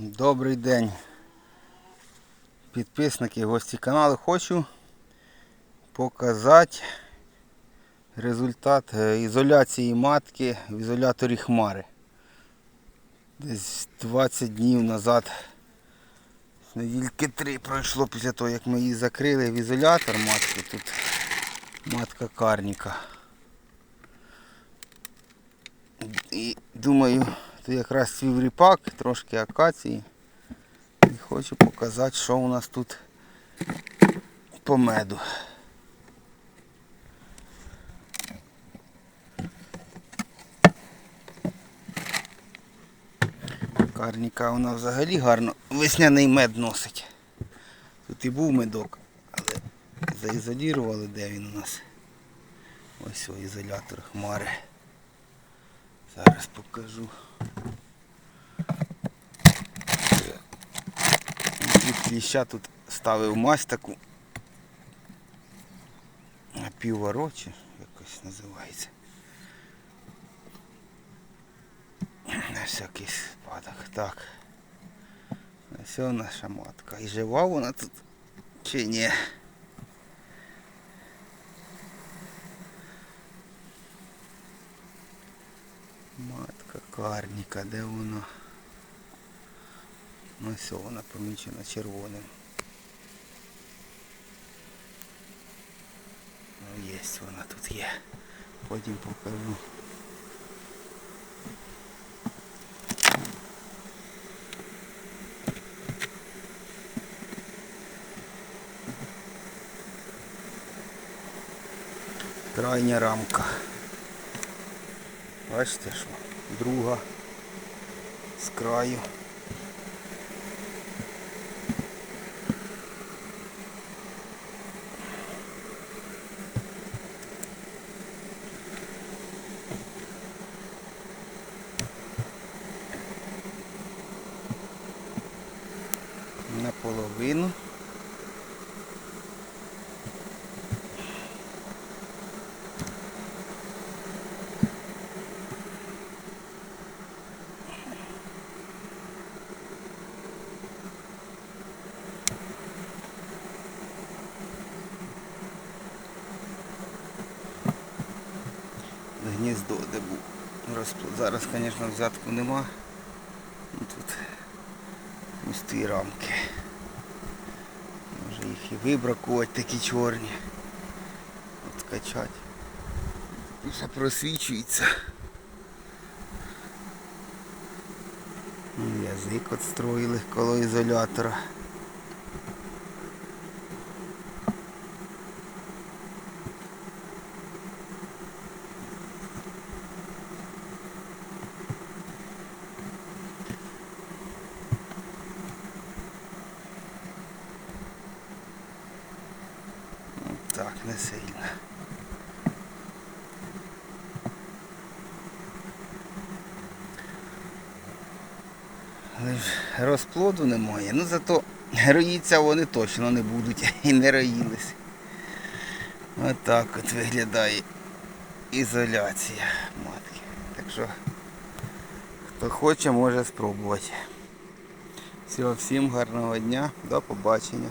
Добрий день, підписники, гості каналу. Хочу показати результат е, ізоляції матки в ізоляторі Хмари. Десь 20 днів назад, недільки три пройшло після того, як ми її закрили в ізолятор матки. Тут матка карніка. І думаю, тут якраз цвів ріпак, трошки акації. І хочу показати, що у нас тут по меду. Карніка вона взагалі гарно весняний мед носить. Тут і був медок, але заізолірували, де він у нас. Ось о, ізолятор хмари. Зараз покажу. Кліща тут ставив мазь таку. Півворочі, якось називається. На всякий спадок. Так. Ось наша матка. І жива вона тут чи ні? Матка карніка, де вона? Ну все, вона помічена червоним. Ну є вона тут є. Потім покажу. Крайня рамка. Бачите що? Друга з краю. Наполовину. гніздо, де був розплод. Зараз, звісно, взятку нема. Ну, Тут пусті рамки. І вибракувати такі чорні. От качать. Все просвічується. Ну, Язик відстроїли коло ізолятора. Ну, Так, не сильно. Але ж розплоду немає. Ну зато роїться вони точно не будуть і не роїлись. Отак от виглядає ізоляція матки. Так що хто хоче може спробувати. Всього, всім гарного дня, до побачення.